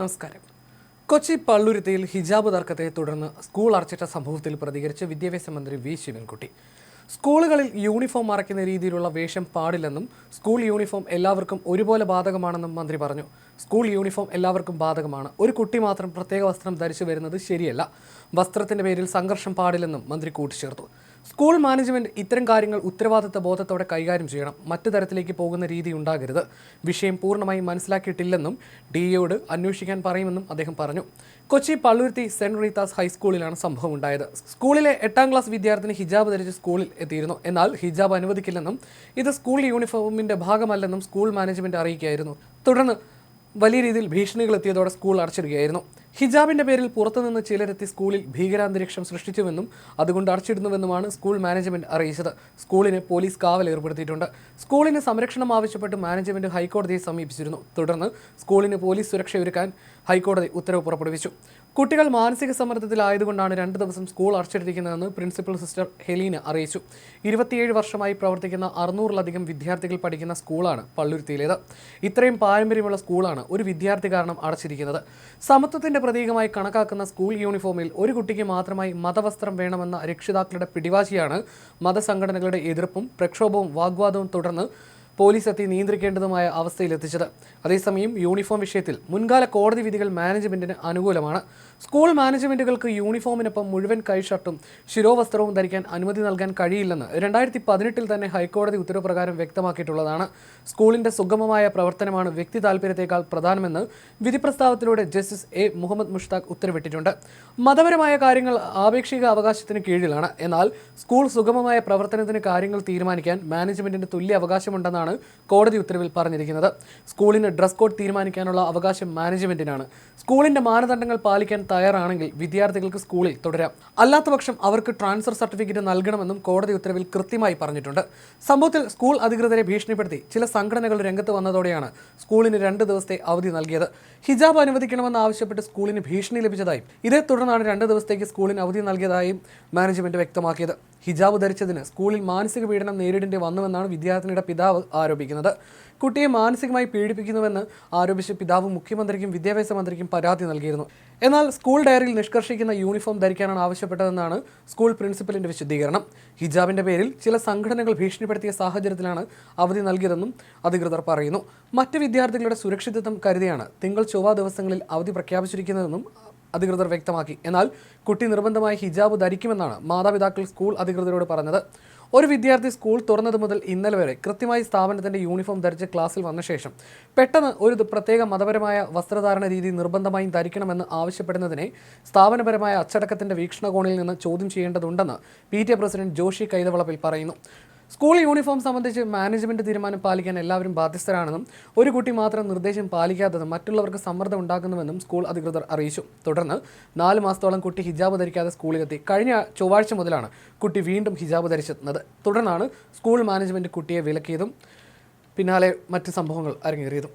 നമസ്കാരം. കൊച്ചി പള്ളുരുത്തിയിൽ ഹിജാബ് തർക്കത്തെ തുടർന്ന് സ്കൂൾ അടച്ചിട്ട സംഭവത്തിൽ പ്രതികരിച്ച് വിദ്യാഭ്യാസ മന്ത്രി വി. ശിവൻകുട്ടി. സ്കൂളുകളിൽ യൂണിഫോം മറയ്ക്കുന്ന രീതിയിലുള്ള വേഷം പാടില്ലെന്നും സ്കൂൾ യൂണിഫോം എല്ലാവർക്കും ഒരുപോലെ ബാധകമാണെന്നും മന്ത്രി പറഞ്ഞു. സ്കൂൾ യൂണിഫോം എല്ലാവർക്കും ബാധകമാണ്. ഒരു കുട്ടി മാത്രം പ്രത്യേക വസ്ത്രം ധരിച്ചു വരുന്നത് ശരിയല്ല. വസ്ത്രത്തിന്റെ പേരിൽ സംഘർഷം പാടില്ലെന്നും മന്ത്രി കൂട്ടിച്ചേർത്തു. സ്കൂൾ മാനേജ്മെന്റ് ഇത്തരം കാര്യങ്ങൾ ഉത്തരവാദിത്ത ബോധത്തോടെ കൈകാര്യം ചെയ്യണം. മറ്റു തരത്തിലേക്ക് പോകുന്ന രീതി ഉണ്ടാകരുത്. വിഷയം പൂർണമായി മനസ്സിലാക്കിയിട്ടില്ലെന്നും ഡി എയോട് അന്വേഷിക്കാൻ പറയുമെന്നും അദ്ദേഹം പറഞ്ഞു. കൊച്ചി പള്ളുരുത്തി സെന്റ് റീതാസ് ഹൈസ്കൂളിലാണ് സംഭവം ഉണ്ടായത് സ്കൂളിലെ എട്ടാം ക്ലാസ് വിദ്യാർത്ഥിനി ഹിജാബ് ധരിച്ച് സ്കൂളിൽ എത്തിയിരുന്നു. എന്നാൽ ഹിജാബ് അനുവദിക്കില്ലെന്നും ഇത് സ്കൂൾ യൂണിഫോമിന്റെ ഭാഗമല്ലെന്നും സ്കൂൾ മാനേജ്മെന്റ് അറിയിക്കുകയായിരുന്നു. തുടർന്ന് വലിയ രീതിയിൽ ഭീഷണികൾ എത്തിയതോടെ സ്കൂൾ അടച്ചിടുകയായിരുന്നു. ഹിജാബിന്റെ പേരിൽ പുറത്തുനിന്ന് ചിലരെത്തി സ്കൂളിൽ ഭീകരാന്തരീക്ഷം സൃഷ്ടിച്ചുവെന്നും അതുകൊണ്ട് അടച്ചിടുന്നുവെന്നുമാണ് സ്കൂൾ മാനേജ്മെന്റ് അറിയിച്ചത്. സ്കൂളിന് പോലീസ് കാവൽ ഏർപ്പെടുത്തിയിട്ടുണ്ട്. സ്കൂളിന് സംരക്ഷണം ആവശ്യപ്പെട്ട് മാനേജ്മെന്റ് ഹൈക്കോടതിയെ സമീപിച്ചിരുന്നു. തുടർന്ന് സ്കൂളിന് പോലീസ് സുരക്ഷയൊരുക്കാൻ ഹൈക്കോടതി ഉത്തരവ് പുറപ്പെടുവിച്ചു. കുട്ടികൾ മാനസിക സമ്മർദ്ദത്തിലായതുകൊണ്ടാണ് രണ്ട് ദിവസം സ്കൂൾ അടച്ചിട്ടിരിക്കുന്നതെന്ന് പ്രിൻസിപ്പൽ സിസ്റ്റർ ഹെലീന അറിയിച്ചു. ഇരുപത്തിയേഴ് വർഷമായി പ്രവർത്തിക്കുന്ന അറുന്നൂറിലധികം വിദ്യാർത്ഥികൾ പഠിക്കുന്ന സ്കൂളാണ് പള്ളുരുത്തിയിലേത്. ഇത്രയും പാരമ്പര്യമുള്ള സ്കൂളാണ് ഒരു വിദ്യാർത്ഥി കാരണം അടച്ചിരിക്കുന്നത്. സമത്വത്തിന്റെ പ്രതീകമായി കണക്കാക്കുന്ന സ്കൂൾ യൂണിഫോമിൽ ഒരു കുട്ടിക്ക് മാത്രമായി മതവസ്ത്രം വേണമെന്ന രക്ഷിതാക്കളുടെ പിടിവാശിയാണ് മതസംഘടനകളുടെ എതിർപ്പും പ്രക്ഷോഭവും വാഗ്വാദവും തുടർന്ന് പോലീസ് എത്തി നിയന്ത്രിക്കേണ്ടതുമായ അവസ്ഥയിലെത്തിച്ചത്. അതേസമയം യൂണിഫോം വിഷയത്തിൽ മുൻകാല കോടതി വിധികൾ മാനേജ്മെന്റിന് അനുകൂലമാണ്. സ്കൂൾ മാനേജ്മെന്റുകൾക്ക് യൂണിഫോമിനൊപ്പം മുഴുവൻ കൈഷർട്ടും ശിരോവസ്ത്രവും ധരിക്കാൻ അനുമതി നൽകാൻ കഴിയില്ലെന്ന് രണ്ടായിരത്തി പതിനെട്ടിൽ തന്നെ ഹൈക്കോടതി ഉത്തരവ് പ്രകാരം വ്യക്തമാക്കിയിട്ടുള്ളതാണ്. സ്കൂളിന്റെ സുഗമമായ പ്രവർത്തനമാണ് വ്യക്തി താല്പര്യത്തെക്കാൾ പ്രധാനമെന്ന് വിധി പ്രസ്താവത്തിലൂടെ ജസ്റ്റിസ് എ. മുഹമ്മദ് മുഷ്താഖ് ഉത്തരവിട്ടിട്ടുണ്ട്. മതപരമായ കാര്യങ്ങൾ ആപേക്ഷിക അവകാശത്തിന് കീഴിലാണ്. എന്നാൽ സ്കൂൾ സുഗമമായ പ്രവർത്തനത്തിന് കാര്യങ്ങൾ തീരുമാനിക്കാൻ മാനേജ്മെന്റിന് തുല്യ അവകാശമുണ്ടെന്നാണ് കോടതി ഉത്തരവിൽ പറഞ്ഞിരിക്കുന്നത്. സ്കൂളിന് ഡ്രസ് കോഡ് തീരുമാനിക്കാനുള്ള അവകാശം മാനേജ്മെന്റിനാണ്. സ്കൂളിന്റെ മാനദണ്ഡങ്ങൾ പാലിക്കാൻ തയ്യാറാണെങ്കിൽ വിദ്യാർത്ഥികൾക്ക് സ്കൂളിൽ തുടരാം. അല്ലാത്തപക്ഷം അവർക്ക് ട്രാൻസ്ഫർ സർട്ടിഫിക്കറ്റ് നൽകണമെന്നും കോടതി ഉത്തരവിൽ കൃത്യമായി പറഞ്ഞിട്ടുണ്ട്. സംഭവത്തിൽ സ്കൂൾ അധികൃതരെ ഭീഷണിപ്പെടുത്തി ചില സംഘടനകൾ രംഗത്ത് വന്നതോടെയാണ് സ്കൂളിന് രണ്ട് ദിവസത്തെ അവധി നൽകിയത്. ഹിജാബ് അനുവദിക്കണമെന്ന് ആവശ്യപ്പെട്ട് സ്കൂളിന് ഭീഷണി ലഭിച്ചതായും ഇതേ തുടർന്നാണ് രണ്ട് ദിവസത്തേക്ക് സ്കൂളിന് അവധി നൽകിയതായും മാനേജ്മെന്റ് വ്യക്തമാക്കിയത്. ഹിജാബ് ധരിച്ചതിന് സ്കൂളിൽ മാനസിക പീഡനം നേരിടേണ്ടി വന്നുവെന്നാണ് വിദ്യാർത്ഥിനിയുടെ പിതാവ് ആരോപിക്കുന്നത്. കുട്ടിയെ മാനസികമായി പീഡിപ്പിക്കുന്നുവെന്ന് ആരോപിച്ച് പിതാവ് മുഖ്യമന്ത്രിക്കും വിദ്യാഭ്യാസ മന്ത്രിക്കും പരാതി നൽകിയിരുന്നു. എന്നാൽ സ്കൂൾ ഡയറിയിൽ നിഷ്കർഷിക്കുന്ന യൂണിഫോം ധരിക്കാനാണ് ആവശ്യപ്പെട്ടതെന്നാണ് സ്കൂൾ പ്രിൻസിപ്പലിന്റെ വിശദീകരണം. ഹിജാബിന്റെ പേരിൽ ചില സംഘടനകൾ ഭീഷണിപ്പെടുത്തിയ സാഹചര്യത്തിലാണ് അവധി നൽകിയതെന്നും അധികൃതർ പറയുന്നു. മറ്റ് വിദ്യാർത്ഥികളുടെ സുരക്ഷിതത്വം കരുതിയാണ് തിങ്കൾ ചൊവ്വ ദിവസങ്ങളിൽ അവധി പ്രഖ്യാപിച്ചിരിക്കുന്നതെന്നും അധികൃതർ വ്യക്തമാക്കി. എന്നാൽ കുട്ടി നിർബന്ധമായി ഹിജാബ് ധരിക്കുമെന്നാണ് മാതാപിതാക്കൾ സ്കൂൾ അധികൃതരോട് പറഞ്ഞത്. ഒരു വിദ്യാർത്ഥി സ്കൂൾ തുറന്നത് മുതൽ ഇന്നലെ വരെ കൃത്യമായി സ്ഥാപനത്തിന്റെ യൂണിഫോം ധരിച്ച് ക്ലാസ്സിൽ വന്ന ശേഷം പെട്ടെന്ന് ഒരു പ്രത്യേക മതപരമായ വസ്ത്രധാരണ രീതി നിർബന്ധമായും ധരിക്കണമെന്ന് ആവശ്യപ്പെടുന്നതിനെ സ്ഥാപനപരമായ അച്ചടക്കത്തിന്റെ വീക്ഷണകോണിൽ നിന്ന് ചോദ്യം ചെയ്യേണ്ടതുണ്ടെന്ന് P T A president Joshi Kaithavalappil പറയുന്നു. സ്കൂൾ യൂണിഫോം സംബന്ധിച്ച് മാനേജ്മെന്റ് തീരുമാനം പാലിക്കാൻ എല്ലാവരും ബാധ്യസ്ഥരാണെന്നും ഒരു കുട്ടി മാത്രം നിർദ്ദേശം പാലിക്കാത്തതും മറ്റുള്ളവർക്ക് സമ്മർദ്ദം ഉണ്ടാക്കുന്നുവെന്നും സ്കൂൾ അധികൃതർ അറിയിച്ചു. തുടർന്ന് നാല് മാസത്തോളം കുട്ടി ഹിജാബ് ധരിക്കാതെ സ്കൂളിലെത്തി. കഴിഞ്ഞ ചൊവ്വാഴ്ച മുതലാണ് കുട്ടി വീണ്ടും ഹിജാബ് ധരിച്ചെത്തുന്നത്. തുടർന്നാണ് സ്കൂൾ മാനേജ്മെന്റ് കുട്ടിയെ വിലക്കിയതും പിന്നാലെ മറ്റ് സംഭവങ്ങൾ അരങ്ങേറിയതും.